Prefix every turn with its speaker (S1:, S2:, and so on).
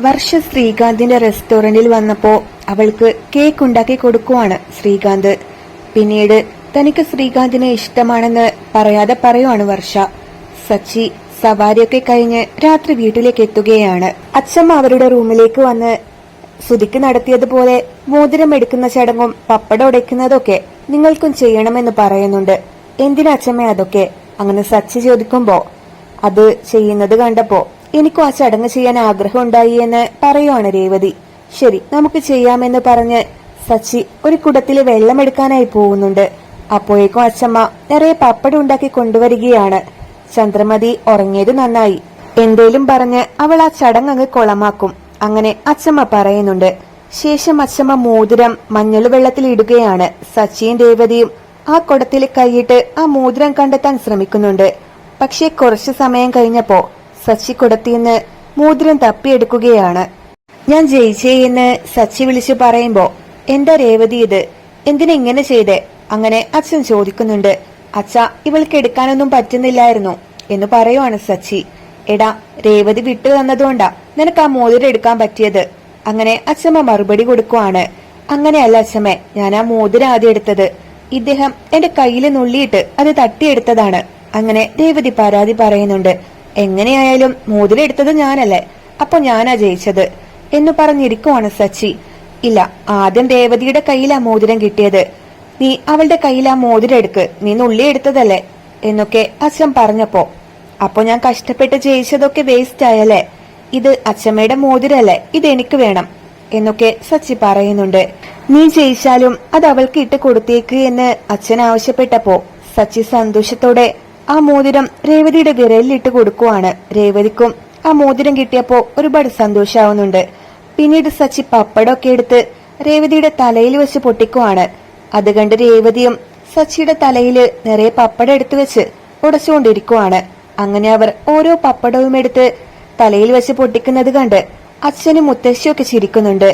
S1: വർഷ ശ്രീകാന്തിന്റെ റെസ്റ്റോറന്റിൽ വന്നപ്പോ അവൾക്ക് കേക്ക് ഉണ്ടാക്കി കൊടുക്കുവാണ് ശ്രീകാന്ത്. പിന്നീട് തനിക്ക് ശ്രീകാന്തിനെ ഇഷ്ടമാണെന്ന് പറയാതെ പറയുവാണ് വർഷ. സച്ചി സവാരിയൊക്കെ കഴിഞ്ഞ് രാത്രി വീട്ടിലേക്ക് എത്തുകയാണ്. അച്ഛമ്മ അവരുടെ റൂമിലേക്ക് വന്ന് സുതിക്ക് നടത്തിയതുപോലെ മോതിരം എടുക്കുന്ന ചടങ്ങും പപ്പടം ഉടയ്ക്കുന്നതൊക്കെ നിങ്ങൾക്കും ചെയ്യണമെന്ന് പറയുന്നുണ്ട്. എന്തിനാ അച്ഛമ്മ അതൊക്കെ? അങ്ങനെ സച്ചി ചോദിക്കുമ്പോ അത് ചെയ്യുന്നത് കണ്ടപ്പോ എനിക്കും ആ ചടങ്ങ് ചെയ്യാൻ ആഗ്രഹം ഉണ്ടായി എന്ന് പറയുവാണ് രേവതി. ശരി നമുക്ക് ചെയ്യാമെന്ന് പറഞ്ഞ് സച്ചി ഒരു കുടത്തിൽ വെള്ളമെടുക്കാനായി പോകുന്നുണ്ട്. അപ്പോഴേക്കും അച്ഛമ്മ നിറയെ പപ്പടം ഉണ്ടാക്കി കൊണ്ടുവരികയാണ്. ചന്ദ്രമതി ഉറങ്ങിയത് നന്നായി. എന്തേലും പറഞ്ഞ് അവൾ ആ ചടങ്ങ് അങ്ങ് കൊളമാക്കും. അങ്ങനെ അച്ഛമ്മ പറയുന്നുണ്ട്. ശേഷം അച്ഛമ്മ മോതിരം മഞ്ഞൾ വെള്ളത്തിൽ ഇടുകയാണ്. സച്ചിയും രേവതിയും ആ കുടത്തിൽ കൈയിട്ട് ആ മോതിരം കണ്ടെത്താൻ ശ്രമിക്കുന്നുണ്ട്. പക്ഷേ കുറച്ചു സമയം കഴിഞ്ഞപ്പോ സച്ചി കൊടുത്തിന്ന് മോതിരം തപ്പിയെടുക്കുകയാണ്. ഞാൻ ജയിച്ചേ എന്ന് സച്ചി വിളിച്ചു പറയുമ്പോ എന്താ രേവതി ഇത്? എന്തിനാ ഇങ്ങനെ ചെയ്തേ? അങ്ങനെ അച്ഛൻ ചോദിക്കുന്നുണ്ട്. അച്ഛ ഇവൾക്ക് എടുക്കാനൊന്നും പറ്റുന്നില്ലായിരുന്നു എന്ന് പറയുവാണ് സച്ചി. എടാ രേവതി വിട്ടു തന്നതുകൊണ്ടാ നിനക്ക് ആ മോതിരം എടുക്കാൻ പറ്റിയത്? അങ്ങനെ അച്ഛമ്മ മറുപടി കൊടുക്കുവാണ്. അങ്ങനെയല്ല അച്ഛമ്മ ഞാൻ ആ മോതിരം ആദ്യം എടുത്തത്. ഇദ്ദേഹം എന്റെ കയ്യിൽ നുള്ളിയിട്ട് അത് തട്ടിയെടുത്തതാണ്. അങ്ങനെ രേവതി പരാതി പറയുന്നുണ്ട്. എങ്ങനെയായാലും മോതിരെടുത്തത് ഞാനല്ലേ. അപ്പൊ ഞാനാ ജയിച്ചത്. എന്ന് പറഞ്ഞിരിക്കുവാണ് സച്ചി. ഇല്ല ആദ്യം രേവതിയുടെ കയ്യിലാ മോതിരം കിട്ടിയത്. നീ അവളുടെ കയ്യിലാ മോതിരം എടുക്ക്. നീ നുള്ളി എടുത്തതല്ലേ? എന്നൊക്കെ അച്ഛൻ പറഞ്ഞപ്പോ. അപ്പൊ ഞാൻ കഷ്ടപ്പെട്ട് ജയിച്ചതൊക്കെ വേസ്റ്റ് ആയല്ലേ? ഇത് അച്ഛമ്മയുടെ മോതിരല്ലേ? ഇത് എനിക്ക് വേണം. എന്നൊക്കെ സച്ചി പറയുന്നുണ്ട്. നീ ജയിച്ചാലും അത് അവൾക്ക് ഇട്ട് കൊടുത്തേക്ക് എന്ന് അച്ഛൻ ആവശ്യപ്പെട്ടപ്പോ സച്ചി സന്തോഷത്തോടെ ആ മോതിരം രേവതിയുടെ വിരലിലിട്ട് കൊടുക്കുവാണ്. രേവതിക്കും ആ മോതിരം കിട്ടിയപ്പോ ഒരുപാട് സന്തോഷാവുന്നുണ്ട്. പിന്നീട് സച്ചി പപ്പടമൊക്കെ എടുത്ത് രേവതിയുടെ തലയിൽ വെച്ച് പൊട്ടിക്കുവാണ്. അത് കണ്ട് രേവതിയും സച്ചിയുടെ തലയിൽ നിറയെ പപ്പടം എടുത്തു വെച്ച് ഉടച്ചുകൊണ്ടിരിക്കുവാണ്. അങ്ങനെ അവർ ഓരോ പപ്പടവും എടുത്ത് തലയിൽ വെച്ച് പൊട്ടിക്കുന്നത് കണ്ട് അച്ഛനും മുത്തശ്ശിയൊക്കെ ചിരിക്കുന്നുണ്ട്.